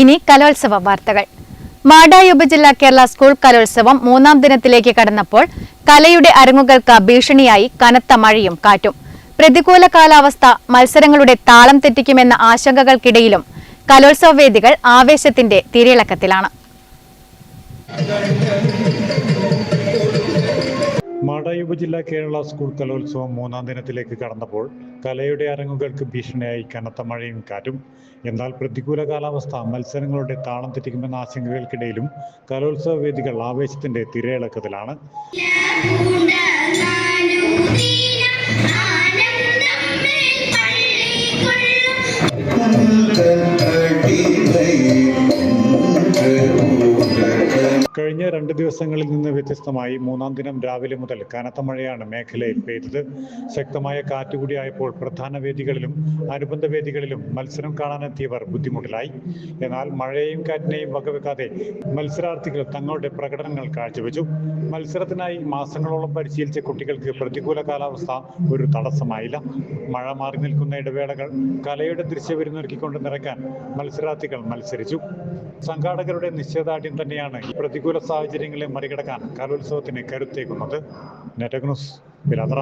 ഇനി കലോത്സവ വാർത്തകൾ. മാടായി ഉപജില്ല കേരള സ്കൂൾ കലോത്സവം മൂന്നാം ദിനത്തിലേക്ക് കടന്നപ്പോൾ കലയുടെ അരങ്ങുകൾക്ക് ഭീഷണിയായി കനത്ത മഴയും കാറ്റും. പ്രതികൂല കാലാവസ്ഥ മത്സരങ്ങളുടെ താളം തെറ്റിക്കുമെന്ന ആശങ്കകൾക്കിടയിലും കലോത്സവ വേദികൾ ആവേശത്തിന്റെ തിരയിളക്കത്തിലാണ്. മാടായി ഉപജില്ല കേരള സ്കൂൾ കലോത്സവം മൂന്നാം ദിനത്തിലേക്ക് കടന്നപ്പോൾ കലയുടെ അരങ്ങുകൾക്ക് ഭീഷണിയായി കനത്ത മഴയും കാറ്റും. എന്നാൽ പ്രതികൂല കാലാവസ്ഥ മത്സരങ്ങളുടെ താളം തെറ്റിക്കുമെന്ന ആശങ്കകൾക്കിടയിലും കലോത്സവ വേദികൾ ആവേശത്തിന്റെ തിരയിളക്കത്തിലാണ്. കഴിഞ്ഞ രണ്ട് ദിവസങ്ങളിൽ നിന്ന് വ്യത്യസ്തമായി മൂന്നാം ദിനം രാവിലെ മുതൽ കനത്ത മഴയാണ് മേഖലയിൽ പെയ്തത്. ശക്തമായ കാറ്റുകൂടിയായപ്പോൾ പ്രധാന വേദികളിലും അനുബന്ധ വേദികളിലും മത്സരം കാണാനെത്തിയവർ ബുദ്ധിമുട്ടിലായി. എന്നാൽ മഴയെയും കാറ്റിനെയും വകവെക്കാതെ മത്സരാർത്ഥികൾ തങ്ങളുടെ പ്രകടനങ്ങൾ കാഴ്ചവെച്ചു. മത്സരത്തിനായി മാസങ്ങളോളം പരിശീലിച്ച കുട്ടികൾക്ക് പ്രതികൂല കാലാവസ്ഥ ഒരു തടസ്സമായില്ല. മഴ മാറി നിൽക്കുന്ന ഇടവേളകൾ കലയുടെ ദൃശ്യവിരുന്നൊരുക്കിക്കൊണ്ട് നിറയ്ക്കാൻ മത്സരാർത്ഥികൾ മത്സരിച്ചു. സംഘാടകരുടെ നിശ്ചയദാർഢ്യം തന്നെയാണ് ഈ പ്രതികൂല സാഹചര്യങ്ങളെ മറികടക്കാൻ കലോത്സവത്തിന് കരുത്തേകുന്നത് നെറ്റഗ്നോസ് പിലാത്ര